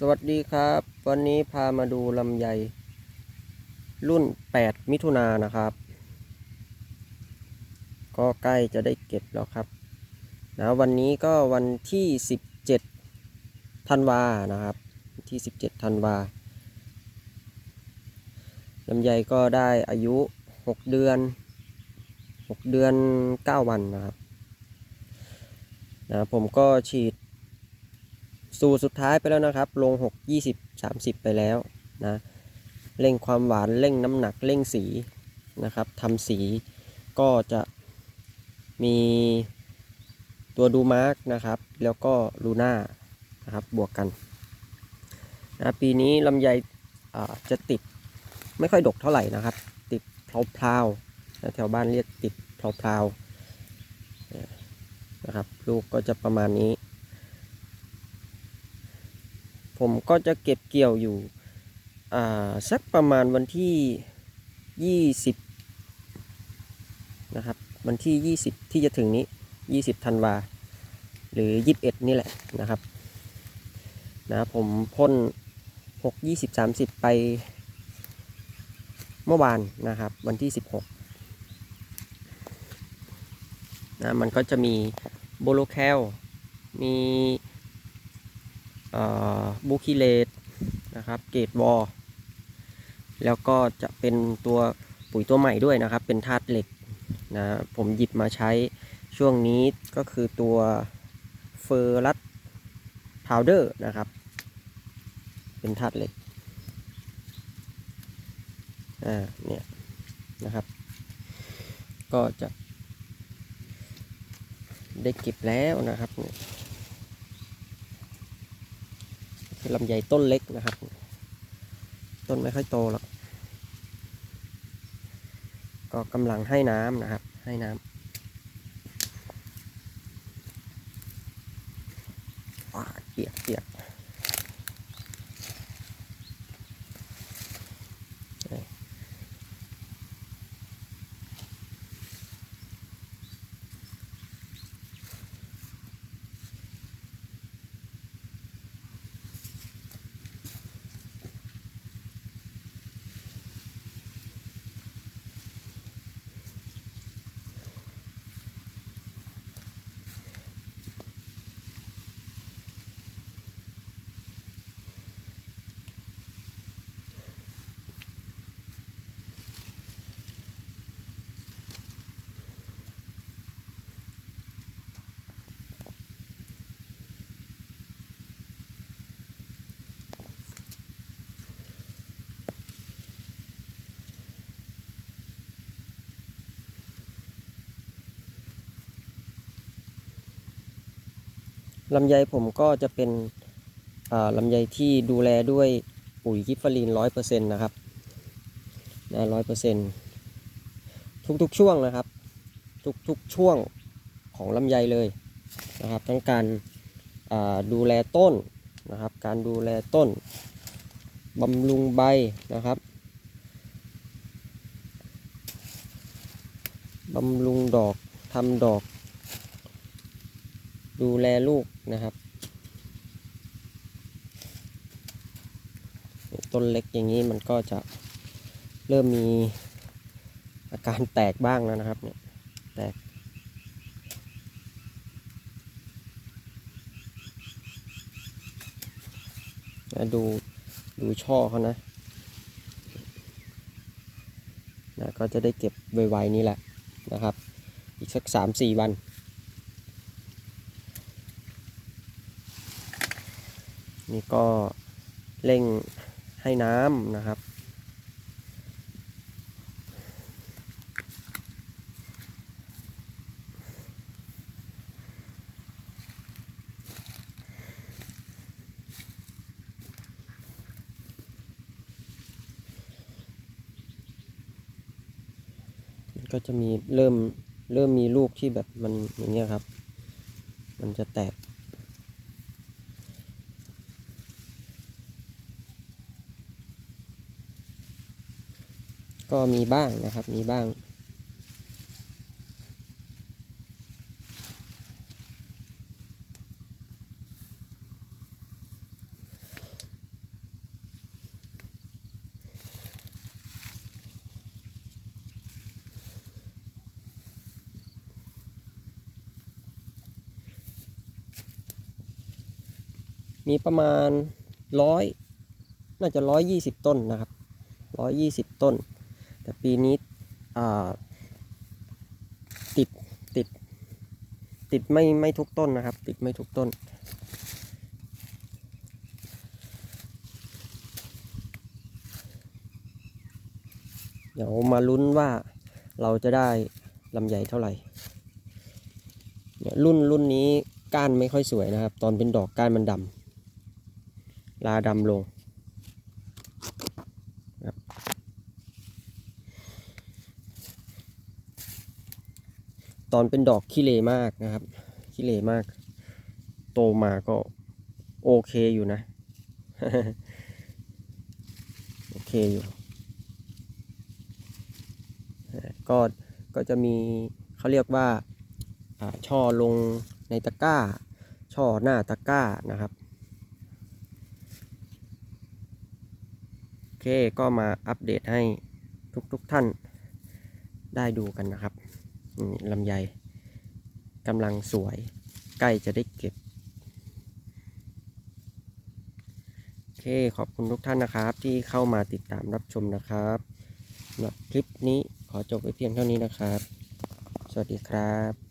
สวัสดีครับ วันนี้พามาดูลำไย รุ่น 8 มิถุนานะครับ ก็ใกล้จะได้เก็บแล้วครับนะวันนี้ก็วันที่ 17ธันวานะครับที่ 17ธันวาลำไยก็ได้อายุ 6 เดือน 6 เดือน 9 วันนะครับนะผมก็ฉีด สูตรสุดท้ายไปแล้วนะครับ ลง 6 20 30 ไปแล้วนะเร่งความหวานเร่งน้ำหนักเร่งสีนะครับทำสีก็จะมีตัวดูมาร์กนะครับ แล้วก็ลูน่านะครับบวกกันนะปีนี้ลำไยอ่าจะติดไม่ค่อยดกเท่าไหร่นะครับ ติดเพลาๆนะแถวบ้านเรียกติดเพลาๆนะครับ ลูกก็จะประมาณนี้ ผมก็จะเก็บเกี่ยวอยู่สักประมาณวันที่ 20 นะครับ วันที่ 20 ที่จะถึงนี้ 20ธันวา หรือ 21 นี่แหละนะครับนะผมพ่น 6 20 30 ไปเมื่อวานนะครับ วันที่ 16นะมันก็จะมีโบโลแคลมี บูคิเลตนะครับ เกตวอลแล้วก็จะเป็นตัวปุ๋ยตัวใหม่ด้วยนะครับ เป็นธาตุเหล็กนะผมหยิบมาใช้ช่วงนี้ก็คือตัวเฟอร์รัสพาวเดอร์นะครับ เป็นธาตุเหล็กอ่าเนี่ยนะครับ ก็จะได้เก็บแล้วนะครับเนี่ย คือลำไยต้นเล็กนะครับ ต้นไม่ค่อยโตหรอกก็กำลังให้น้ำนะครับ ให้น้ำเปียกเปียก ลำไยผมก็จะเป็นลำไยที่ดูแลด้วยปุ๋ยกิฟฟารีนร้อยเปอร์เซ็นต์นะครับนะร้อยเปอร์เซ็นต์ทุกๆช่วงนะครับ ทุกๆช่วงของลำไยเลยนะครับ ทั้งการดูแลต้นนะครับ การดูแลต้นบำรุงใบนะครับบำรุงดอกทำดอก ดูแลลูกนะครับ ต้นเล็กอย่างนี้มันก็จะเริ่มมีอาการแตกบ้างแล้วนะครับเนี่ยแตกนะดูดูช่อเขานะนะ ก็จะได้เก็บไวๆนี่แหละนะครับ อีกสักสามสี่วัน นี่ก็เร่งให้น้ำนะครับ ก็จะมีเริ่มเริ่มมีลูกที่แบบมันอย่างเงี้ยครับ มันจะแตก ก็มีบ้างนะครับ มีบ้าง มีประมาณร้อยน่าจะร้อยยี่สิบต้นนะครับร้อยยี่สิบต้น แต่ปีนี้ติดติด ติดไม่ไม่ทุกต้นนะครับ ติดไม่ทุกต้น เดี๋ยวมาลุ้นว่าเราจะได้ลำใหญ่เท่าไหร่เนี่ยรุ่นรุ่นนี้ก้านไม่ค่อยสวยนะครับ ตอนเป็นดอกก้านมันดำลาดำลงครับ ตอนเป็นดอกขี้เลมากนะครับขี้เลมาก โตมาก็โอเคอยู่นะ โอเคอยู่ ก็ก็จะมีเขาเรียกว่าช่อลงในตะกร้า ช่อหน้าตะกร้านะครับโอเคก็มาอัปเดตให้ทุกๆทท่านได้ดูกันนะครับ ลำไยกำลังสวยใกล้จะได้เก็บ โอเคขอบคุณทุกท่านนะครับ ที่เข้ามาติดตามรับชมนะครับสำหรับคลิปนี้ขอจบไว้เพียงเท่านี้นะครับ สวัสดีครับ